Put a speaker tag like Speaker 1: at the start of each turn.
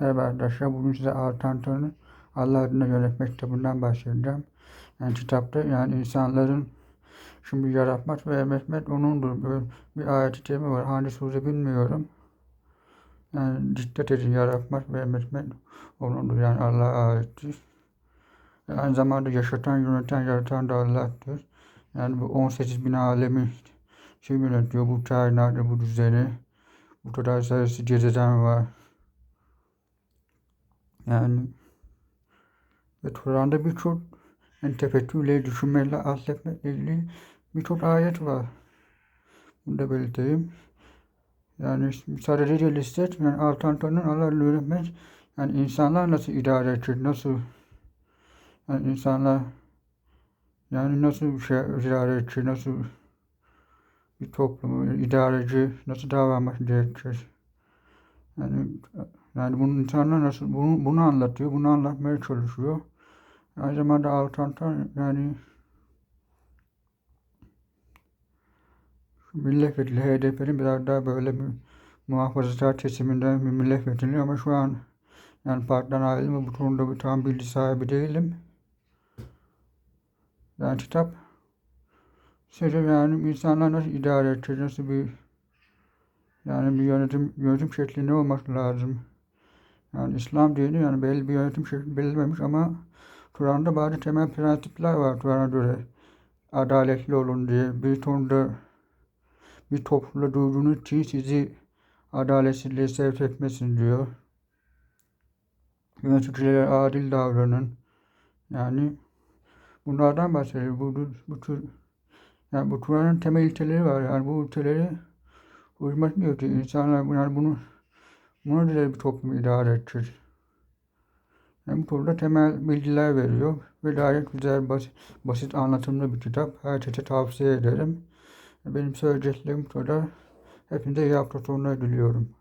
Speaker 1: Merhaba arkadaşlar. Bugün size Altanton'un Allah adına yönetmek kitabından bahsedeceğim. Yani kitapta yani insanların şimdi yaratmak ve yönetmek onundur. Böyle bir ayet-i var. Hangi sure bilmiyorum. Yani dikkat edin yaratmak ve yönetmek onundur. Yani Allah'a aittir. Ve aynı zamanda yaşatan, yöneten, yaratan da Allah'tır. Yani bu 18 bin alemi kim yönetiyor? Bu kainatı, bu düzeni. Bu kadar sayısı gezegen var. Yani ve Kur'an'da birçok yani tefekkürle, düşünmeyle, akletmekle ilgili birçok ayet var. Bunu da belirteyim. Yani sadece realistik, yani Altanton'un Allah'la öğrenmek, yani insanlar nasıl idare edecek, nasıl yani insanlar yani nasıl bir şey idare edecek, nasıl bir toplumu idareci nasıl davranmak gerekir. Yani yani bunu insanlar nasıl bunu, bunu anlatıyor, bunu anlatmaya çalışıyor. Aynı zamanda Altantan yani milletvekili HDP'nin biraz daha böyle bir muhafazakar kesiminden bir milletvekili ama şu an yani partiden ayrılma bu konuda bir tam bilgi sahibi değilim. Yani kitap sadece yani insanlar nasıl idare edecek, nasıl bir yani bir yönetim yönetim şekli ne olmak lazım. Yani İslam dini yani belli bir yönetim şekli belirlememiş ama Kur'an'da bazı temel prensipler var Kur'an'a göre. Adaletli olun diye bir tonda bir toplumda duyduğunuz için sizi adaletsizliğe sevk etmesin diyor. Yöneticilere adil davranın. Yani bunlardan bahsediyor. Bu, bu tür yani bu Kur'an'ın temel ilkeleri var. Yani bu ilkeleri uymak diyor ki insanlar yani bunu Buna göre bir toplum idare edecek. Yani bu konuda temel bilgiler veriyor ve gayet güzel, basit, basit anlatımlı bir kitap. Herkese tavsiye ederim. Benim söyleyeceklerim kadar. Hepinize iyi hafta sonları diliyorum.